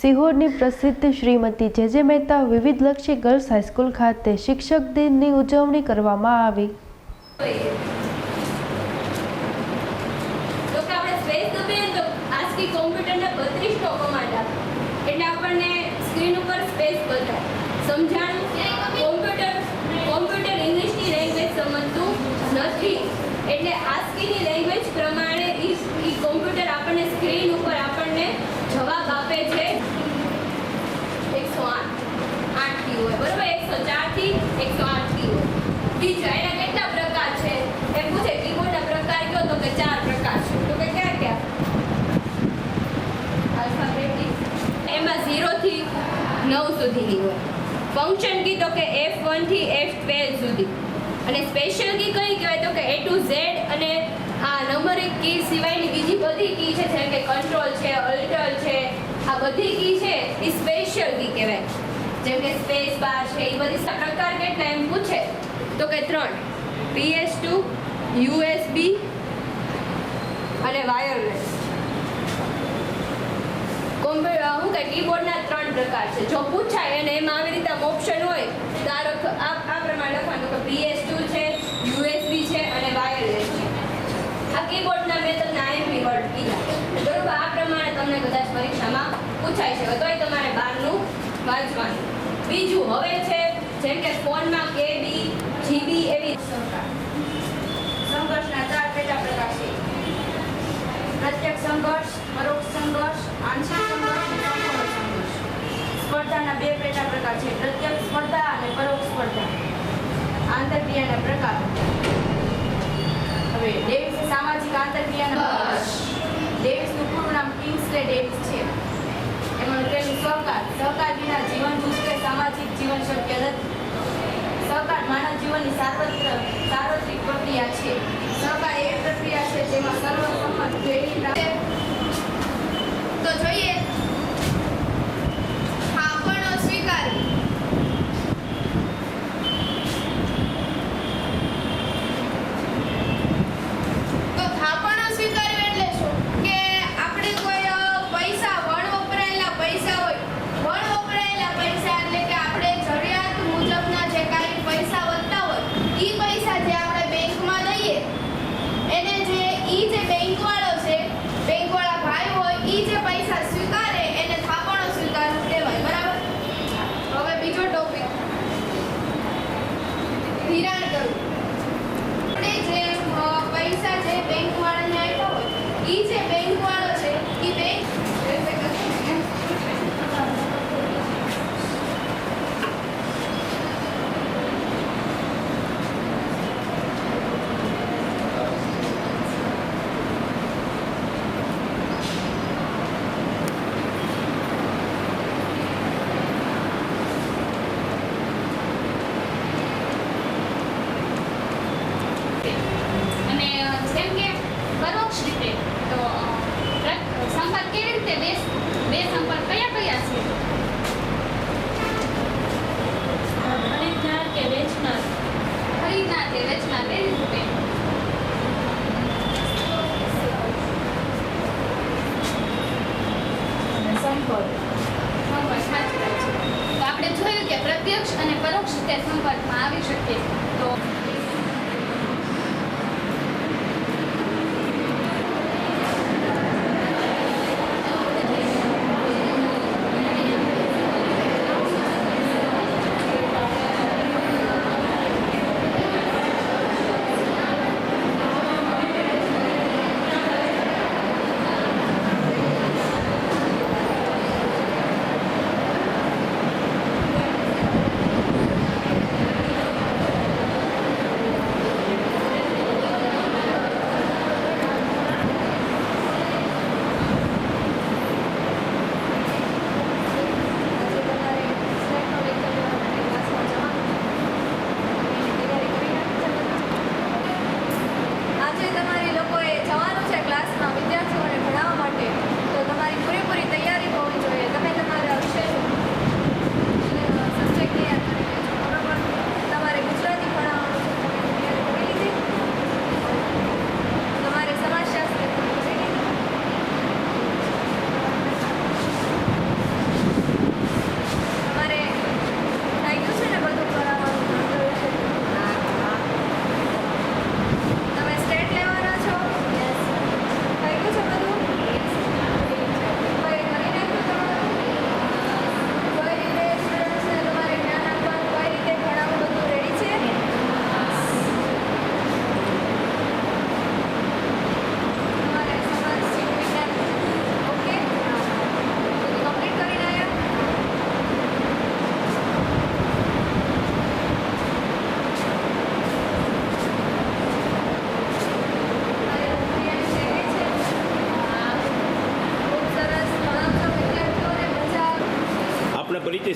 સિહોરની પ્રસિદ્ધ શ્રીમતી જે જે મહેતા વિવિધલક્ષી ગર્લ્સ હાઈસ્કૂલ ખાતે શિક્ષક દિનની ઉજવણી કરવામાં આવી તો કે આપણે સ્પેસ દબાવીએ ને તો ASCII કોમ્પ્યુટરના બત્રીસનો કમાન્ડ આપે એટલે આપણને સ્ક્રીન ઉપર સ્પેસ બતાવે સમજાણું કોમ્પ્યુટર કોમ્પ્યુટર ઇંગ્લિશની લેંગ્વેજ સમજતું નથી એટલે ASCIIની લેંગ્વેજ પ્રમાણે ઈ ઈ કોમ્પ્યુટર આપણને સ્ક્રીન ઉપર આપણને જવાબ આપે છે એકસો આઠ આઠથી હોય બરોબર એકસો ચારથી એકસો આઠથી હોય બીજા એના કેટલા પ્રકાર છે એ પૂછે કીબોર્ડના પ્રકાર કયો તો કે ચાર પ્રકાર છે તો કે કયા કયા આલ્ફાબેટિક એમાં ઝીરોથી નવ સુધીની હોય ફંક્શન કી તો કે એફ વનથી એફ ટ્વેલ્વ સુધી. અને સ્પેશિયલ કી કઈ કહેવાય? તો કે એ ટુ ઝેડ અને આ નંબર એક કી સિવાયની બીજી બધી કી છે, જેમ કે કંટ્રોલ છે અલ્ટર છે, આ બધી કી છે, એ સ્પેશિયલ કી કહેવાય. જેમ કે સ્પેસ બાર છે એ બધી પ્રકાર કેટલા એમ પૂછે? તો કે ત્રણ. પીએસ ટુ યુએસબી અને વાયરલેસ શું કે કીબોર્ડના ત્રણ પ્રકાર છે. જો પૂછાય અને એમાં આવી રીતે ઓપ્શન હોય, ધારો કે આ આ પ્રમાણે લખવાનું કે પીએસ ટુ છે યુએસબી છે અને વાયરલેસ છે. આ કીબોર્ડના મેં તમને આઈએમપી વર્ડ કીધા. બરોબર? આ પ્રમાણે તમને કદાચ પરીક્ષામાં પૂછાય છે. તોય તમારે બારનું વાંચવાનું. બીજું હવે છે, જેમ કે ફોનમાં કેબી જીબી એવી સંઘર્ષના ચાર પેટા પ્રકાર છે. પ્રત્યક્ષ સંઘર્ષ, પરોક્ષ સંઘર્ષ, આંશિક સંઘર્ષ સંઘર્ષ. સ્પર્ધાના બે પેટા પ્રકાર છે. પ્રત્યક્ષ સ્પર્ધા અને પરોક્ષ સ્પર્ધા. આંતરક્રિયાના પ્રકાર. હવે ડેવિસ સામાજિક આંતરક્રિયાના ડેવિસનું પૂરું નામ કિંગ્સલે ડેવિસ છે. એમાં કહેલું સહકાર. સહકાર વિના જીવન મુશ્કેલ સામાજિક જીવન શક્ય માનવ જીવનની સાર્વત્ર સાર્વત્રિક પ્રક્રિયા છે. સહકાર એવી પ્રક્રિયા છે જેમાં સર્વસંમત પ્રાપ્તિ તો જોઈએ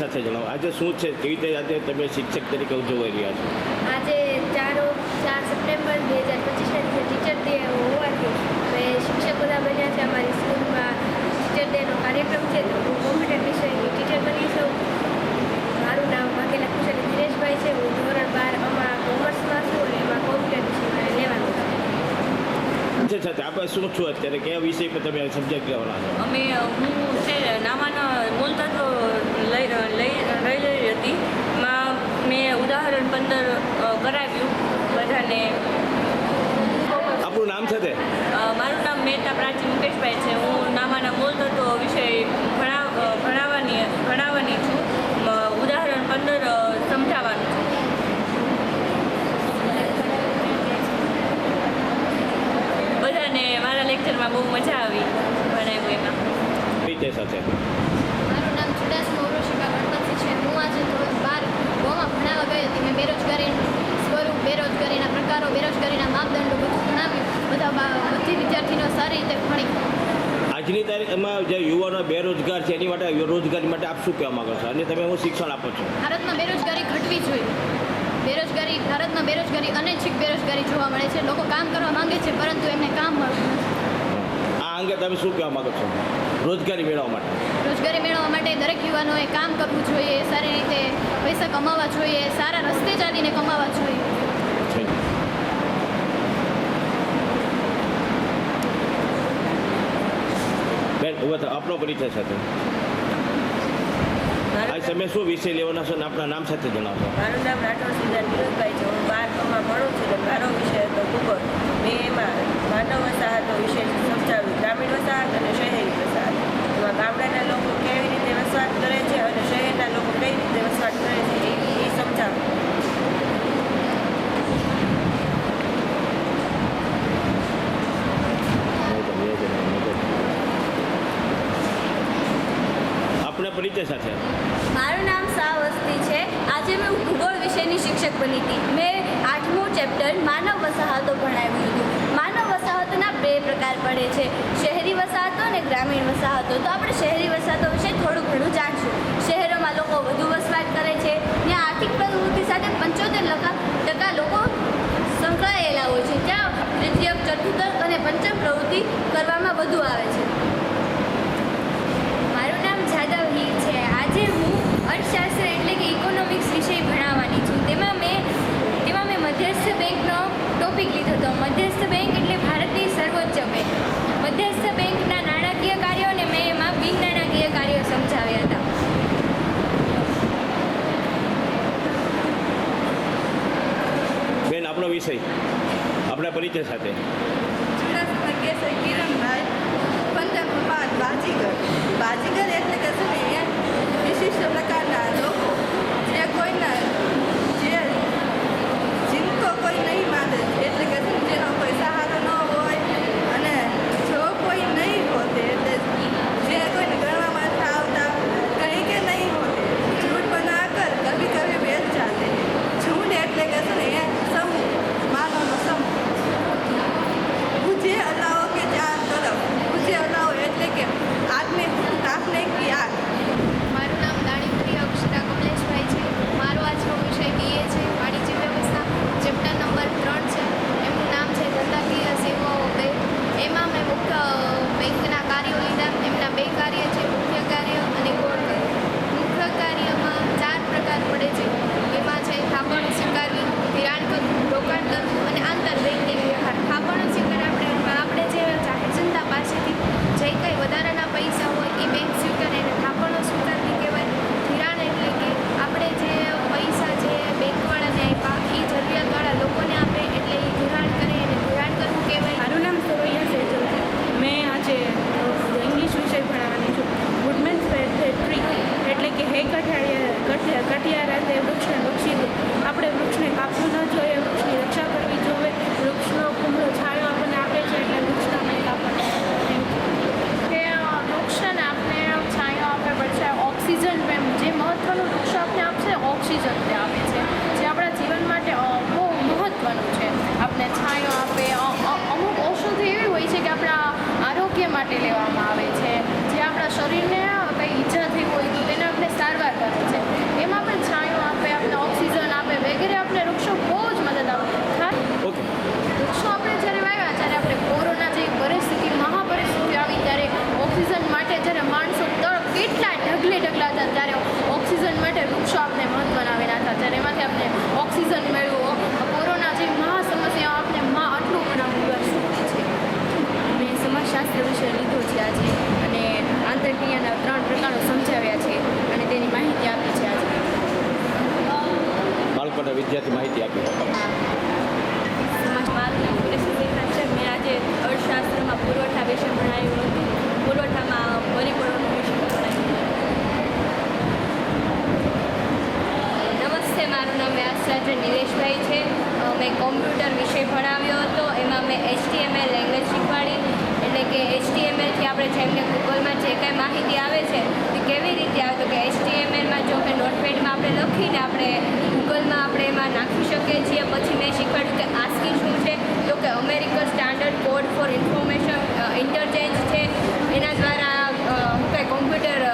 સાથે જણાવો. આજે શું છે? કેવી રીતે આજે તમે શિક્ષક તરીકે ઉજવાઈ રહ્યા છો? આજે ચાર ચાર સપ્ટેમ્બર બે હજાર પચીસના દિવસે ટીચર ડે હોવાથી મેં શિક્ષક બધા બન્યા છે. અમારી સ્કૂલમાં ટીચર ડેનો કાર્યક્રમ છે. તો હું કોમ્પ્યુટર વિષયની ટીચર બની છું. મારું નામ વાઘેલા કુશલ દિનેશભાઈ છે. હું ધોરણ બાર આમાં કોમર્સમાં છું અને એમાં કોમ્પ્યુટર વિષય મારે લેવાનું છે સાથે સાથે. આપણે શું છું અત્યારે? કયા વિષય પર તમે સબ્જેક્ટ લેવાના છો? અમે હું છે નામાના મૂળ તત્વો લઈ લઈ રહેલી હતી. માં મેં ઉદાહરણ પંદર કરાવ્યું બધાને. આપણું નામ છે મારું નામ મહેતા પ્રાચી મુકેશભાઈ છે. હું નામાના મૂળ તત્વો વિષય ભણાવવાની ભણાવવાની છું. ઉદાહરણ પંદર સમજાવવાનું છે બધાને બહુ મજા આવી બનાવ્યું એમાં. પરિચય સાથે? મારું નામ ચુડાસમા ઉર્વશિકા ગણપતિ છે. હું આજે ધોરણ બાર ગોમાં ભણાવવા ગઈ હતી. મેં બેરોજગારી સ્વરૂપ બેરોજગારીના પ્રકારો બેરોજગારીના માપદંડો બધું ભણાવ્યું બધા બધી વિદ્યાર્થીનો સારી રીતે ભણી. આજની તારીખમાં જે યુવાનો બેરોજગાર છે એની માટે રોજગારી માટે આપ શું કહેવા માંગો છો? અને તમે હું શિક્ષણ આપો છો? ભારતમાં બેરોજગારી ઘટવી જોઈએ. બેરોજગારી ભારતમાં બેરોજગારી અનૈચ્છિક બેરોજગારી જોવા મળે છે. લોકો કામ કરવા માંગે છે પરંતુ એમને કામ મળતું નથી. અંગે તમે શું કહેવા માંગો છો? રોજગારી મેળવવા માટે. રોજગારી મેળવવા માટે દરેક યુવાનોએ કામ કરવું જોઈએ સારી રીતે પૈસા કમાવા જોઈએ સારા રસ્તે ચાલીને કમાવા જોઈએ. બેન ઊભા. આપનો પરિચય સાથે. આજ તમે શું વિષય લેવાના છો અને આપણા નામ સાથે જણાવો મારું નામ રાઠોડ સિદ્ધાર્થ વિનોદભાઈ છે. હું બાર કમાં ભણું છું મારો વિષય હતો ભૂગોળ મેં એમાં માનવ વસાહતનો વિષય સમજાવ્યું ગ્રામીણ વસાહત અને શહેરી વસાહત એમાં ગામડાના લોકો કેવી રીતે વસવાટ કરે છે અને શહેરના લોકો કઈ રીતે વસવાટ કરે છે એ એ સમજાવ્યું આપણા પરિચય સાથે મારું નામ સાવસ્તી છે આજે મેં ભૂગોળ વિષયની શિક્ષક બની હતી મેં આઠમું ચેપ્ટર માનવ વસાહતો ભણાવ્યું હતું માનવ વસાહતોના બે પ્રકાર પડે છે શહેરી વસાહતો અને ગ્રામીણ વસાહતો તો આપણે શહેરી વસાહતો વિશે થોડું ઘણું જાણશું. શહેરોમાં લોકો વધુ વસવાટ કરે છે. ત્યાં આર્થિક પ્રવૃત્તિ સાથે પંચોતેર ટકા લોકો સંકળાયેલા હોય છે. ત્યાં તૃતીય ચતુર્થ અને પંચમ પ્રવૃત્તિ કરવામાં વધુ આવે છે. મારું નામ જાદવ હીર છે. આજે હું અર્થશાસ્ત્ર એટલે કે ઇકોનોમિક્સ વિષય ભણાવવાની છું. તેમાં મેં તેમાં મેં મધ્યસ્થ બેંકનો ટોપિક લીધો હતો મધ્યસ્થ બેંક એટલે ભારતની સર્વોચ્ચ બેંક મધ્યસ્થ બેંકના નાણાકીય કાર્યો અને મેં એમાં બિન નાણાકીય કાર્યો સમજાવ્યા હતા વિષય. આપણા પરિચય સાથે. કરી લેવામાં આવે છે. જે આપણા શરીરને કંઈ ઈજા થઈ હોય તો તેને આપણે સારવાર કરે છે એમાં પણ છાંયો આપે આપણે ઓક્સિજન આપે વગેરે આપણે વૃક્ષો બહુ જ મદદ આપે. ઓકે. વૃક્ષો આપણે જ્યારે વાવ્યા જ્યારે આપણે કોરોના જેવી પરિસ્થિતિ મહાપરિસ્થિતિ આવી ત્યારે ઓક્સિજન માટે જ્યારે માણસો તળ કેટલા ઢગલે ઢગલા હતા ત્યારે ઓક્સિજન માટે વૃક્ષો આપણે મહત્વના આવેલા હતા. ત્યારે એમાંથી આપણે ઓક્સિજન મેળવ્યું કોરોના જેવી મહા સમસ્યાઓ આપણે મા આટલું પણ છે. મેં સમાજશાસ્ત્ર વિશે લીધો છે અને આંતરક્રિયાના ત્રણ પ્રકારો સમજાવ્યા છે અને તેની માહિતી આપી છે આજે. બાળકોને વિદ્યાર્થી માહિતી આપી. મેં આજે અર્થશાસ્ત્રમાં પુરવઠા વિશે ભણાવ્યું હતું. પુરવઠામાં પરિબળોનો વિષય ભણાવ્યો નમસ્તે મારું નામ વ્યાસાચાર્ય નિલેશભાઈ છે. મેં કોમ્પ્યુટર વિષય ભણાવ્યો હતો. એમાં મેં એચટીએમએલ લેંગ્વેજ શીખવાડી. આપણે જેમ કે ગૂગલમાં જે કાંઈ માહિતી આવે છે, તે કેવી રીતે આવે? તો કે એચટીએમએલમાં જો કે નોટપેડમાં આપણે લખીને આપણે ગૂગલમાં આપણે એમાં નાખી શકીએ છીએ. પછી મેં શીખવાડ્યું કે આસ્કી શું છે? તો કે American standard code for information interchange છે. એના દ્વારા હું શું કોમ્પ્યુટર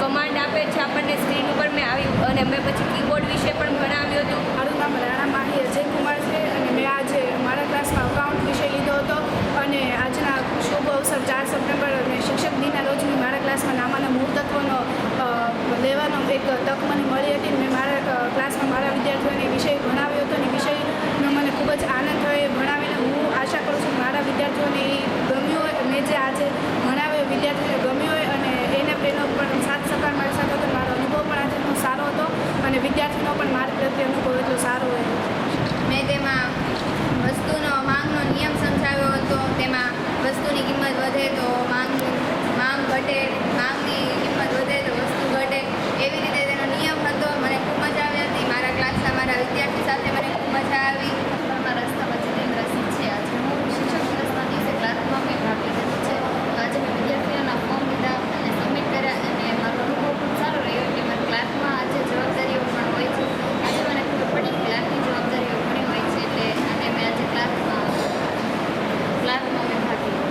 કમાન્ડ આપે છે આપણને સ્ક્રીન ઉપર. મેં આવી, અને મેં પછી કીબોર્ડ વિશે પણ ભણાવ્યું હતું. મારું નામ રાણા માહી અજયકુમાર છે, અને મેં આજે મારા ક્લાસમાં અકાઉન્ટ વિશે લીધો હતો. અને આજના શુભ અવસર ચાર સપ્ટેમ્બર અને શિક્ષક દિનના રોજ મેં મારા ક્લાસમાં નામાના મૂળ તત્વનો લેવાનો એક તક મને મળી હતી મેં મારા ક્લાસમાં મારા વિદ્યાર્થીઓને વિષય ભણાવ્યો હતો અને વિષયનો મને ખૂબ જ આનંદ થયો. એ ભણાવીને હું આશા કરું છું મારા વિદ્યાર્થીઓને એ ગમ્યું હોય, મેં જે આજે ભણાવ્યો વિદ્યાર્થીઓને ગમ્યું હોય અને એને એનો પણ સાથ સહકાર મારી સાથે હતો મારો અનુભવ પણ આજનો સારો હતો અને વિદ્યાર્થીનો પણ મારી પ્રત્યે અનુભવ એટલો સારો હોય. મેં તેમાં વસ્તુનો, માંગનો નિયમ સમજાવ્યો હતો. તેમાં વસ્તુની કિંમત વધે તો માંગ ઘટે માંગની કિંમત વધે તો વસ્તુ ઘટે એવી રીતે તેનો નિયમ હતો મને ખૂબ મજા આવી હતી મારા ક્લાસના મારા વિદ્યાર્થી સાથે મને ખૂબ મજા આવી મારા રસ્તામાં જીતેન્દ્ર સિંહ છે આજે હું શિક્ષક દિવસના દિવસે ક્લાસમાં મેં ભાગ લીધો છે તો આજે મેં વિદ્યાર્થીઓના ફોર્મ લીધા અને સબમિટ કર્યા અને મારો અનુભવ ખૂબ સારો રહ્યો કે મારા ક્લાસમાં આજે જવાબદારીઓ પણ હોય છે આજે મને ખબર પડી કે ક્લાસની જવાબદારીઓ ઘણી હોય છે એટલે અને મેં આજે ક્લાસમાં ક્લાસમાં મેં ભાગ લીધો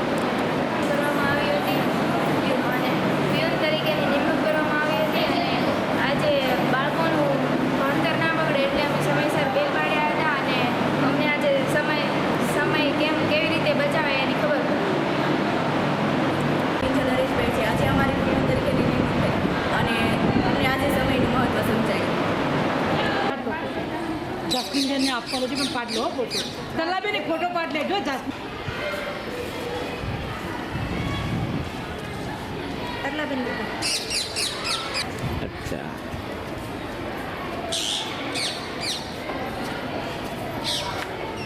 કરવામાં આવી હતી અને પિયન તરીકેની નિમણૂક કરવામાં આવી હતી અને આજે બાળકોનું ભણતર ના બગડે એટલે અમે સમયસર બિલ પાડ્યા હતા અને અમને આજે સમય સમય કેમ કેવી રીતે બચાવાય એની ખબર પડી નરેશભાઈ છે આજે અમારી ગુરુ તરીકેની નિમણૂક થઈ અને અમને આજે સમયનું મહત્ત્વ સમજાયું જાસ્મિનબેનને આપવાનો છે પણ પાડ લો હો ફોટો તલાબેન એક ફોટો પાડ લેજો જાસ્મિન અચ્છા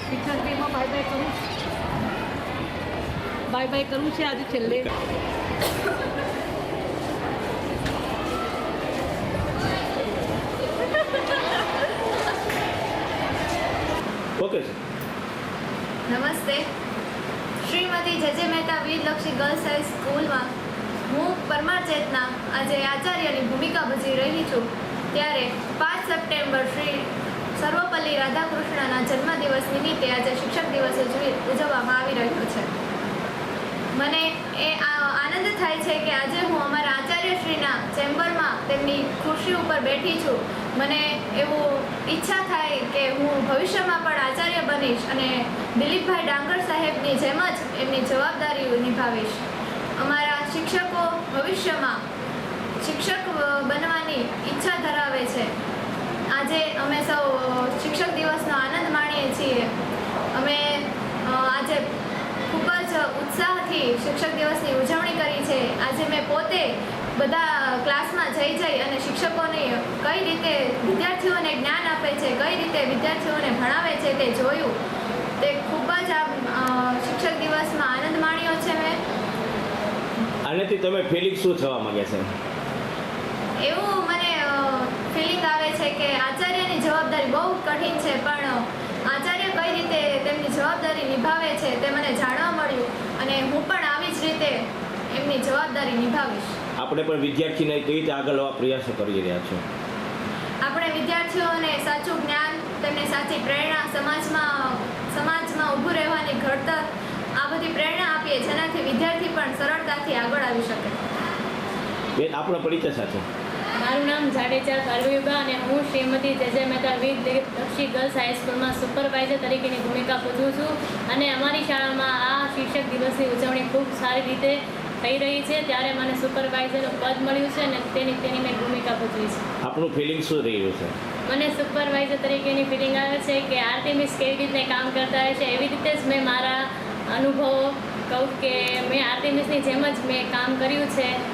પિક્ચરમાં બાય બાય કરું બાય બાય કરવું છે આજે છેલ્લે ઓકે નમસ્તે શ્રીમતી જજે મહેતા વીરલક્ષી ગર્લ્સ હાઈ સ્કૂલમાં હું પરમાર ચેતના આજે આચાર્યની ભૂમિકા ભજવી રહી છું. ત્યારે પાંચ સપ્ટેમ્બર શ્રી સર્વપલ્લી રાધાકૃષ્ણના જન્મદિવસ નિમિત્તે આજે શિક્ષક દિવસ ઉજવવામાં આવી રહ્યો છે. મને એ આનંદ થાય છે કે આજે હું અમારા આચાર્યશ્રીના ચેમ્બરમાં તેમની ખુરશી ઉપર બેઠી છું. મને એવું ઈચ્છા થાય કે હું ભવિષ્યમાં પણ આચાર્ય બનીશ અને દિલીપભાઈ ડાંગર સાહેબની જેમ જ એમની જવાબદારી નિભાવીશ. અમારા શિક્ષકો ભવિષ્યમાં શિક્ષક બનવાની ઈચ્છા ધરાવે છે. આજે અમે સૌ શિક્ષક દિવસનો આનંદ માણીએ છીએ. અમે આજે ખૂબ જ ઉત્સાહથી શિક્ષક દિવસની ઉજવણી કરી છે. આજે મેં પોતે બધા ક્લાસમાં જઈ જઈ અને શિક્ષકોને કઈ રીતે વિદ્યાર્થીઓને જ્ઞાન આપે છે, કઈ રીતે વિદ્યાર્થીઓને ભણાવે છે તે જોયું. તે ખૂબ જ આ શિક્ષક દિવસમાં આનંદ માણ્યો છે મેં. આનાથી તમે ફિલિંગ શું થવા માંગે છે? એવું મને ફિલિંગ આવે છે કે આચાર્યની જવાબદારી બહુ કઠિન છે પણ આચાર્ય કઈ રીતે તેમની જવાબદારી નિભાવે છે તે મને જાણવા મળ્યું અને હું પણ આવી જ રીતે એમની જવાબદારી નિભાવીશ. આપણે પણ વિદ્યાર્થીને કઈ રીતે આગળ આવવા પ્રયાસો કરી રહ્યા છો? આપણે વિદ્યાર્થીઓને સાચું જ્ઞાન તેમને સાચી પ્રેરણા સમાજમાં સમાજમાં ઊભું રહેવાની ઘડતર પુસ્તકોથી પ્રેરણા આપીએ જેનાથી વિદ્યાર્થી પણ સરળતાથી આગળ આવી શકે. બેન આપણો પરિચય સાથે. મારું નામ જાડેજા કરવીબા અને હું શ્રીમતી જજય મહેતા વીર દક્ષી ગર્લ્સ હાઈસ્કૂલમાં સુપરવાઇઝર તરીકેની ભૂમિકા ભજવું છું અને અમારી શાળામાં આ શિક્ષક દિવસની ઉજવણી ખૂબ સારી રીતે થઈ રહી છે. ત્યારે મને સુપરવાઇઝરનું પદ મળ્યું છે અને તેની તેની મેં ભૂમિકા ભજવી છે. આપણું ફિલિંગ શું રહ્યું છે? મને સુપરવાઇઝર તરીકેની ફિલિંગ આવે છે કે આરતી મિસ કેવી રીતે કામ કરતા હોય છે એવી રીતે જ મેં મારા અનુભવો. કહું કે મેં આર્ટિમિસની જેમ જ મેં કામ કર્યું છે.